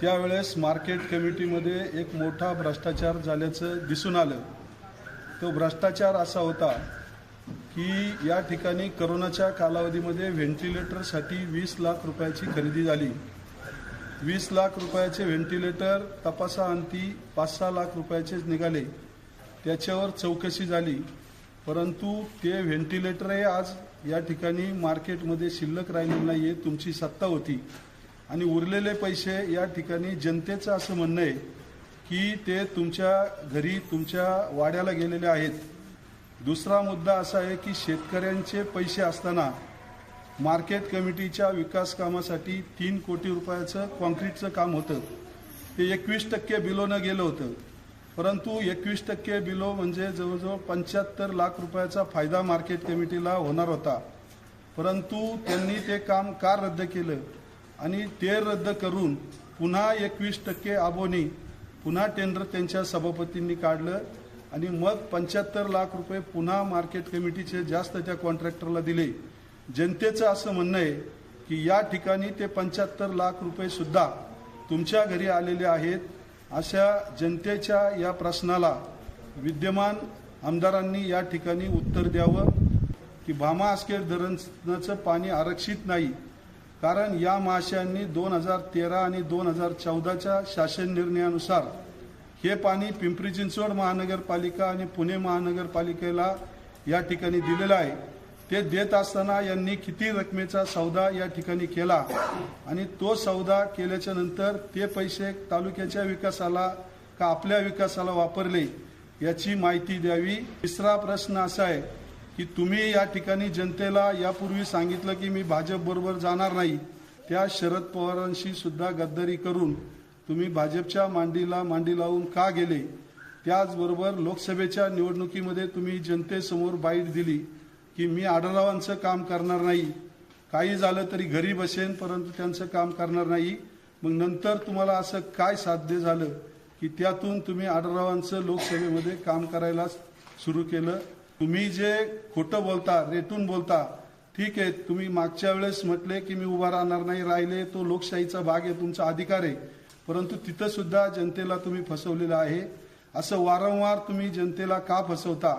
त्यावेळेस मार्केट कमिटीमध्ये एक मोठा भ्रष्टाचार झाल्याचं दिसून आलं. तो भ्रष्टाचार असा होता की या ठिकाणी करोनाच्या कालावधीमध्ये व्हेंटिलेटरसाठी वीस लाख रुपयाची खरेदी झाली. वीस लाख रुपयाचे व्हेंटिलेटर तपासाअंती पाच सहा लाख रुपयाचेच निघाले. त्याच्यावर चौकशी झाली. परंतु ते व्हेंटिलेटरही आज या ठिकाणी मार्केटमध्ये शिल्लक राहिलेलं नाही आहे तुमची सत्ता होती. आणि उरलेले पैसे या ठिकाणी जनतेचं असं म्हणणं आहे की ते तुमच्या घरी तुमच्या वाड्याला गेलेले आहेत. दुसरा मुद्दा असा आहे की शेतकऱ्यांचे पैसे असताना मार्केट कमिटीच्या विकास कामासाठी तीन कोटी रुपयाचं कॉन्क्रीटचं काम होतं. ते एकवीस टक्के बिलोनं गेलं होतं. परंतु एकवीस टक्के बिलो म्हणजे जवळजवळ पंच्याहत्तर लाख रुपयाचा फायदा मार्केट कमिटीला होणार होता. परंतु त्यांनी ते काम का रद्द केलं? आणि ते रद्द करून पुन्हा एकवीस टक्के आबोनी पुन्हा टेंडर त्यांच्या सभापतींनी काढलं आणि मग पंच्याहत्तर लाख रुपये पुन्हा मार्केट कमिटीचे जास्त त्या कॉन्ट्रॅक्टरला दिले. जनतेचं असं म्हणणं आहे की या ठिकाणी ते पंच्याहत्तर लाख रुपये सुद्धा तुमच्या घरी आलेले आहेत अशा जनतेच्या या प्रश्नाला विद्यमान आमदारांनी या ठिकाणी उत्तर द्यावं की भामा आस्केर धरणाचं पाणी आरक्षित नाही. कारण या महाशयांनी दोन हजार तेरा आणि दोन हजार चौदाच्या शासन निर्णयानुसार हे पाणी पिंपरी चिंचवड महानगरपालिका आणि पुणे महानगरपालिकेला या ठिकाणी दिलेलं आहे. ते देत असताना यांनी किती रकमेचा सौदा या ठिकाणी केला आणि तो सौदा केल्याच्यानंतर ते पैसे तालुक्याच्या विकासाला का आपल्या विकासाला वापरले याची माहिती द्यावी. तिसरा प्रश्न असा आहे की तुम्ही या ठिकाणी जनतेला यापूर्वी सांगितलं की मी भाजप बरोबर जाणार नाही त्या शरद पवारांशी सुद्धा गद्दारी करून तुम्ही भाजपच्या मांडीला मांडी लावून का गेले? त्याचबरोबर लोकसभेच्या निवडणुकीमध्ये तुम्ही जनतेसमोर बाईट दिली की मी आढळरावांचं काम करणार नाही. काही झालं तरी घरी बसेन परंतु त्यांचं काम करणार नाही. मग नंतर तुम्हाला असं काय साध्य झालं की त्यातून तुम्ही आढळरावांचं लोकसभेमध्ये काम करायला सुरू केलं? तुम्ही जे खोटं बोलता रेटून बोलता ठीक आहे तुम्ही मागच्या वेळेस म्हटले की मी उभा राहणार नाही राहिले तो लोकशाहीचा भाग आहे तुमचा अधिकार आहे. परंतु तिथं सुद्धा जनतेला तुम्ही फसवलेलं आहे. असं वारंवार तुम्ही जनतेला का फसवता?